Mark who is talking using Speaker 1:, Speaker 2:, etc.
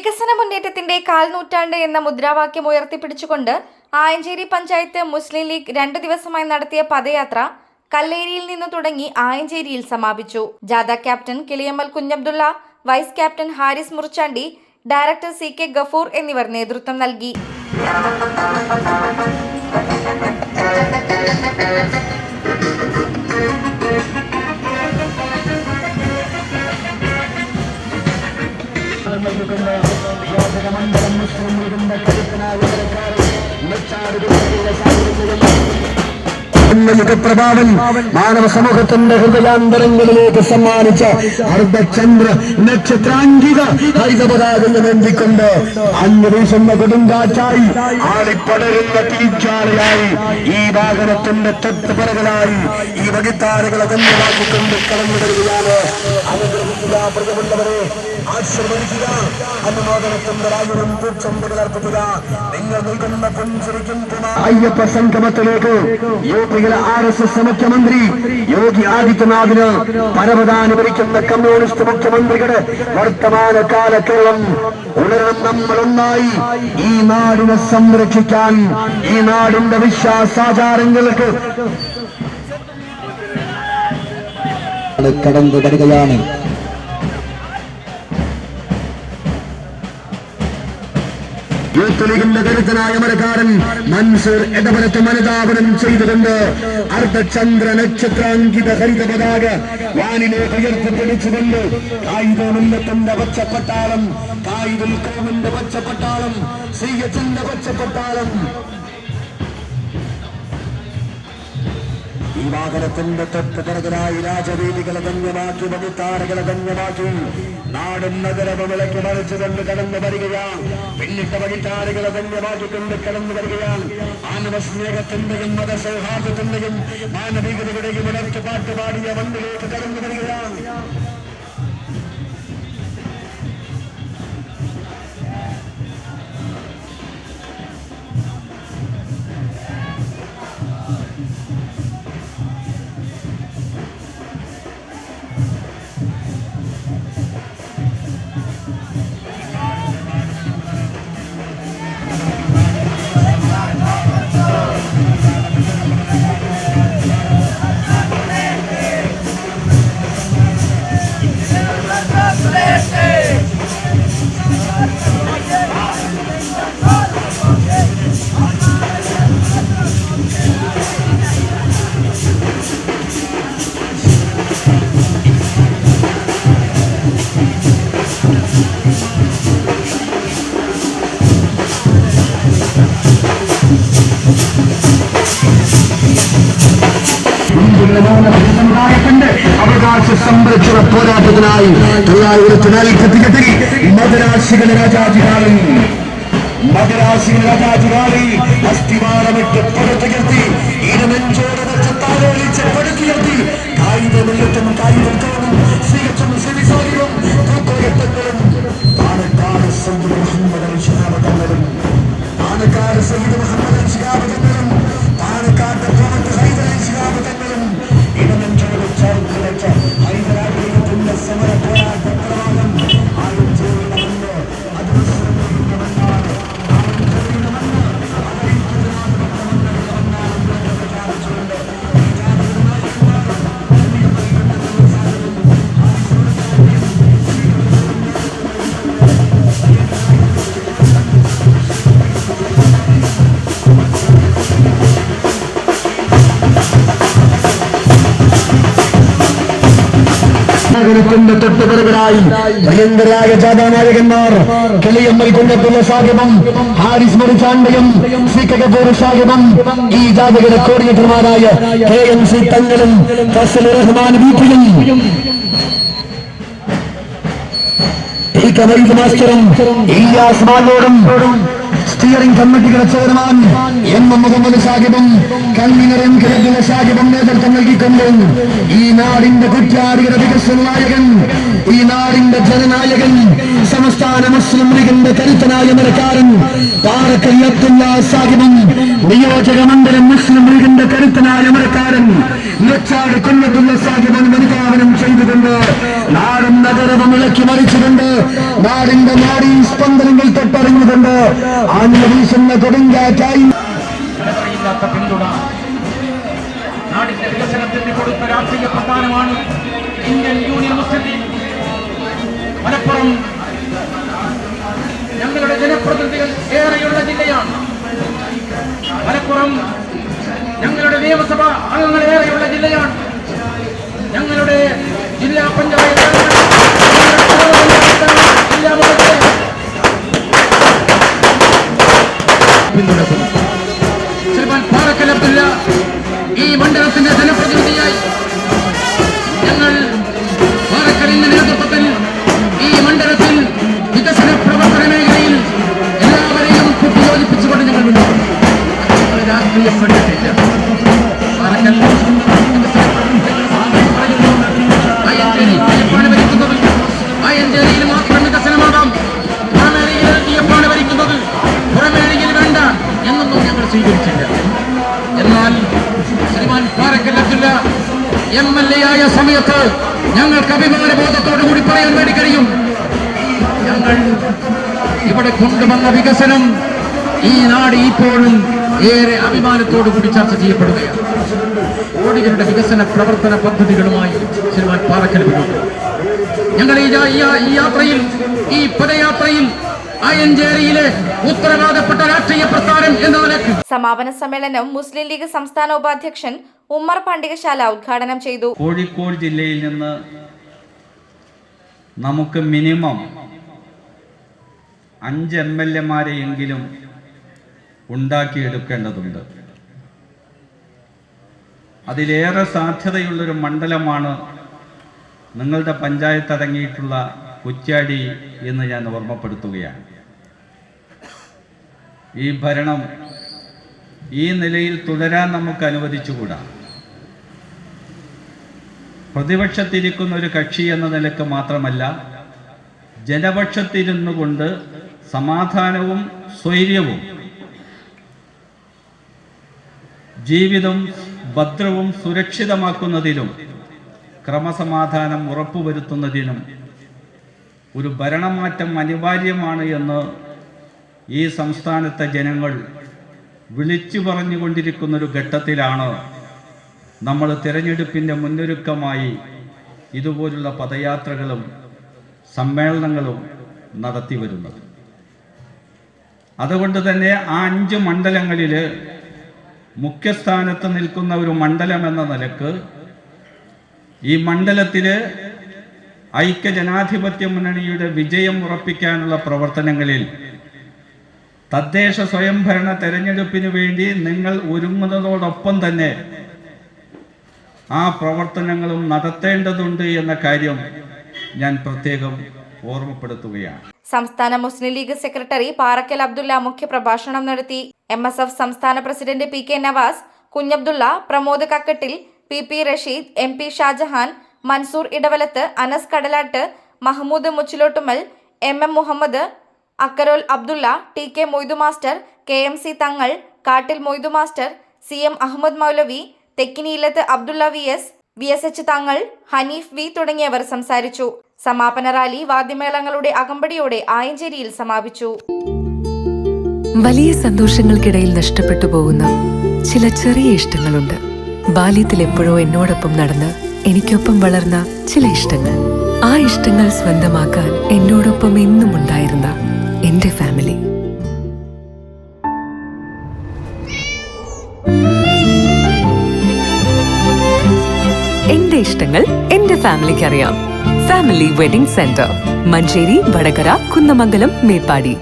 Speaker 1: വികസന മുന്നേറ്റത്തിന്റെ കാൽനൂറ്റാണ്ട് എന്ന മുദ്രാവാക്യം ഉയർത്തിപ്പിടിച്ചുകൊണ്ട് ആയഞ്ചേരി പഞ്ചായത്ത് മുസ്ലിം ലീഗ് രണ്ടു ദിവസമായി നടത്തിയ പദയാത്ര കല്ലേരിയിൽ നിന്ന് തുടങ്ങി ആയഞ്ചേരിയിൽ സമാപിച്ചു. ജാഥ captain Kiliyammal Kunhabdulla vice captain Haris Murichandi director C K Gafoor എന്നിവർ നേതൃത്വം നൽകി.
Speaker 2: യുഗപ്രഭാവൻ മാനവ സമൂഹത്തിന്റെ ഹൃദയാന്തരങ്ങളിലേക്ക് സമ്മാനിച്ച അർദ്ധചന്ദ്ര നക്ഷത്രാങ്കിക ഹരിതപതാകങ്ങൾ എന്തിക്കൊണ്ട് അഞ്ഞു വീശുന്ന കൊടുങ്കാറ്റായി ആളിപ്പടരുന്ന തീജ്വാലയായി ഈ വാഹനത്തിന്റെ തൊട്ടുപിറകലായി ഈ വകിത്താരകളെ ധന്യമാക്കിക്കൊണ്ട് കടന്നു വരികയാണ്. അനുഗ്രഹിക്കുക ആശീർവദിക്കുക. അനുമോദനത്തിന്റെ രാജനും പൂച്ചമ്പുകൾ അർപ്പിക്കുക നിങ്ങൾ നൽകുന്ന പുഞ്ചിരിക്കും അയ്യപ്പ സംഗമത്തിലേക്ക് യോഗികളെ ആർ എസ് എസ് മുഖ്യമന്ത്രി യോഗി ആദിത്യനാഥിന് പരമതാനുവരിക്കുന്ന കമ്മ്യൂണിസ്റ്റ് മുഖ്യമന്ത്രിയുടെ വർത്തമാനകാല കേരളം ഉണരണം നമ്മൾ ഒന്നായി ഈ നാടിനെ സംരക്ഷിക്കാൻ ഈ നാടിന്റെ വിശ്വാസാചാരങ്ങൾക്ക് കടന്നു വരികയാണ് ലീഗിന്റെ കരുത്തനായ മരക്കാരൻ മൻസൂർ ഇടപെടുത്ത മനതാപനം ചെയ്തുകൊണ്ട് അർദ്ധചന്ദ്ര നക്ഷത്രാങ്കിത ഹരിത പതാക വാനിലേക്ക് ഉയർത്തിപ്പിടിച്ചുകൊണ്ട് കായികമുന്നത്തിന്റെ പച്ചപ്പട്ടാളം കായികൽ കോമിന്റെ പച്ചപ്പട്ടാളം പച്ചപ്പെട്ടാളം പച്ചപ്പട്ടാളം ഈ വാഹനത്തിന്റെ തൊട്ട് പിറകിലായി രാജവീതികളെ ധന്യമാക്കി വനിത്താരകളെ ധന്യമാക്കി നാടും നഗരവും വിളക്കി മറിച്ചുകൊണ്ട് കടന്നു വരികയാണ് പിന്നിട്ട വനിത്താരകളെ ധന്യമാക്കിക്കൊണ്ട് കടന്നു വരികയാണ്. മാനവ സ്നേഹത്തിന്റെയും മത സൗഹാർദ്ദത്തിന്റെയും മാനവികതയുടെയും ഉണർത്ത് പാട്ട് പാടിയ മണ്ണിലേക്ക് കടന്നു സമുദായത്തിന്റെ അവകാശ സംരക്ഷണ പോരാട്ടത്തിനായി തൊള്ളായിരത്തി നാൽപ്പത്തിയെട്ടിൽ മദരാശികൾ രാജാജികാലൻ മദരാശികൾ രാജാജികാലി അസ്ഥിവാരമിട്ട് പടുത്തുയർത്തി നഗരത്തിന്റെ തൊട്ടുപിറകിലായി ഭയങ്കരായ ജാഥാനായകന്മാർ കിളിയമ്മൽ കുഞ്ഞത്തുള്ള സാഹിബം ഹാരിസ് മറിച്ചാണ്ടയും സി കപൂർ സാഹിബം ഈ ജാഥകരെ കോർഡിനേറ്റർമാരായ കെ എം സി തങ്ങളും ഫസൽ റഹ്മാൻ വീട്ടിലും ഈ കമൽ മാസ്റ്ററും ഈ മാലോടും കമ്മിറ്റിയുടെ ചെയർമാൻ എം മുഹമ്മദ് സാഹിബും കൺവീനർ എം കിരദിന സാഹിബും നേതൃത്വം നൽകിക്കൊണ്ട് ഈ നാടിന്റെ കുറ്റാടിയുടെ വികസന നായകൻ ഈ നാടിന്റെ ജനനായകൻ സംസ്ഥാന മുസ്ലിം ലീഗിന്റെ കരുത്തനായ നിലക്കാരൻ പാറക്കൽ സാഹിബും നിയോജക മണ്ഡലം മുസ്ലിം ലീഗിന്റെ കരുത്തനായ നിലക്കാരൻ സാധ്യത സാഹിബൻ അനുധാവനം ചെയ്തുകൊണ്ട് നാടും നഗരവും ഇളക്കി മറിച്ചുകൊണ്ട് നാടിന്റെ നാടി സ്പന്ദനങ്ങൾ തൊട്ടറിഞ്ഞുകൊണ്ട് ആഞ്ഞു വീശുന്ന കൊടുങ്കാറ്റായി
Speaker 3: പിന്തുണ. നാടിന്റെ വികസനത്തിന് കൊടുത്ത രാഷ്ട്രീയ പ്രസ്ഥാനമാണ് ഇന്ത്യൻ യൂണിയൻ മുസ്ലിം ലീഗ്. മലപ്പുറം ഞങ്ങളുടെ ജനപ്രതിനിധികൾ ഏറെയുള്ള ജില്ലയാണ്. മലപ്പുറം ഞങ്ങളുടെ നിയമസഭാ അംഗങ്ങൾ ഏറെയുള്ള ജില്ലയാണ്. ഞങ്ങളുടെ ജില്ലാ പഞ്ചായത്ത് ശ്രീമാൻ പാറക്കൽ അബ്ദുല്ല ഈ മണ്ഡലത്തിന്റെ ജനപ്രതിനിധിയായി എം എൽ എ ആയ സമയത്ത് ഞങ്ങൾക്ക് അഭിമാന ബോധത്തോടു കൂടി പറയാൻ വേണ്ടി കഴിയും. ഞങ്ങൾ ഇവിടെ കൊണ്ടുവന്ന വികസനം ഈ നാട് ഇപ്പോഴും ഏറെ അഭിമാനത്തോടു കൂടി ചർച്ച ചെയ്യപ്പെടുകയാണ്. കോടികളുടെ വികസന പ്രവർത്തന പദ്ധതികളുമായി ശ്രീമാൻ പാറക്കൽ ഞങ്ങൾ ഈ യാത്രയിൽ ഈ പദയാത്രയിൽ അയഞ്ചേരിയിലെ ഉത്തരവാദപ്പെട്ട രാഷ്ട്രീയ പ്രസ്ഥാനം എന്ന നിലയ്ക്ക്
Speaker 1: സമാപന സമ്മേളനം മുസ്ലിം ലീഗ് സംസ്ഥാന ഉപാധ്യക്ഷൻ ഉമ്മർ പണ്ടികശാല ഉദ്ഘാടനം ചെയ്തു.
Speaker 4: കോഴിക്കോട് ജില്ലയിൽ നിന്ന് നമുക്ക് മിനിമം അഞ്ച് എം എൽ എമാരെയെങ്കിലും ഉണ്ടാക്കിയെടുക്കേണ്ടതുണ്ട്. അതിലേറെ സാധ്യതയുള്ളൊരു മണ്ഡലമാണ് നിങ്ങളുടെ പഞ്ചായത്ത് അടങ്ങിയിട്ടുള്ള കുറ്റ്യാടി എന്ന് ഞാൻ ഓർമ്മപ്പെടുത്തുകയാണ്. ഈ ഭരണം ഈ നിലയിൽ തുടരാൻ നമുക്ക് അനുവദിച്ചുകൂടാ? പ്രതിപക്ഷത്തിരിക്കുന്ന ഒരു കക്ഷി എന്ന നിലയ്ക്ക് മാത്രമല്ല ജനപക്ഷത്തിരുന്നു കൊണ്ട് സമാധാനവും സ്വൈര്യവും ജീവിതം ഭദ്രവും സുരക്ഷിതമാക്കുന്നതിലും ക്രമസമാധാനം ഉറപ്പുവരുത്തുന്നതിനും ഒരു ഭരണമാറ്റം അനിവാര്യമാണ് എന്ന് ഈ സംസ്ഥാനത്തെ ജനങ്ങൾ വിളിച്ചു പറഞ്ഞുകൊണ്ടിരിക്കുന്നൊരു ഘട്ടത്തിലാണ് നമ്മൾ തിരഞ്ഞെടുപ്പിന്റെ മുന്നൊരുക്കമായി ഇതുപോലുള്ള പദയാത്രകളും സമ്മേളനങ്ങളും നടത്തി വരുന്നത്. അതുകൊണ്ട് തന്നെ ആ അഞ്ച് മണ്ഡലങ്ങളിൽ മുഖ്യസ്ഥാനത്ത് നിൽക്കുന്ന ഒരു മണ്ഡലം എന്ന നിലയ്ക്ക് ഈ മണ്ഡലത്തിൽ ഐക്യ ജനാധിപത്യ മുന്നണിയുടെ വിജയം ഉറപ്പിക്കാനുള്ള പ്രവർത്തനങ്ങളിൽ തദ്ദേശ സ്വയംഭരണ തെരഞ്ഞെടുപ്പിന് വേണ്ടി നിങ്ങൾ ഒരുങ്ങുന്നതോടൊപ്പം തന്നെ ആ പ്രവർത്തനങ്ങളും നടത്തേണ്ടതുണ്ട് എന്ന കാര്യം ഞാൻ പ്രത്യേകം ഓർമ്മപ്പെടുത്തുകയാണ്.
Speaker 1: സംസ്ഥാന മുസ്ലിം ലീഗ് സെക്രട്ടറി പാറക്കൽ അബ്ദുള്ള മുഖ്യപ്രഭാഷണം നടത്തി എം എസ് എഫ് സംസ്ഥാന president P K Navas Kunhabdulla Pramod Kakkattil P P Rasheed M P Shajahan Mansoor Edavalath Anas Kadalat Mahmood Muchilottumal M M Muhammad Akkarol Abdulla T K Moidu master K M C Thangal Kattil Moidu master C M Ahmed Moulavi Thekkiniyilath Abdulla V S V S H Thangal Hanif V തുടങ്ങിയവർ സംസാരിച്ചു. സമാപന rally വാദ്യമേളങ്ങളുടെ അകമ്പടിയോടെ ആയഞ്ചേരിയിൽ സമാപിച്ചു.
Speaker 5: വലിയ സന്തോഷങ്ങൾക്കിടയിൽ നഷ്ടപ്പെട്ടു പോകുന്ന ചില ചെറിയ ഇഷ്ടങ്ങളുണ്ട്. ബാല്യത്തിൽ എപ്പോഴോ എന്നോടൊപ്പം നടന്ന് എനിക്കൊപ്പം വളർന്ന ചില ഇഷ്ടങ്ങൾ. ആ ഇഷ്ടങ്ങൾ സ്വന്തമാക്കാൻ എന്നോടൊപ്പം എന്നും ഉണ്ടായിരുന്ന എന്റെ ഫാമിലി. എന്റെ ഇഷ്ടങ്ങൾ എന്റെ ഫാമിലിക്ക് അറിയാം Family Wedding Centre. Manjeri Vadakara Kunnamangalam Meppadi.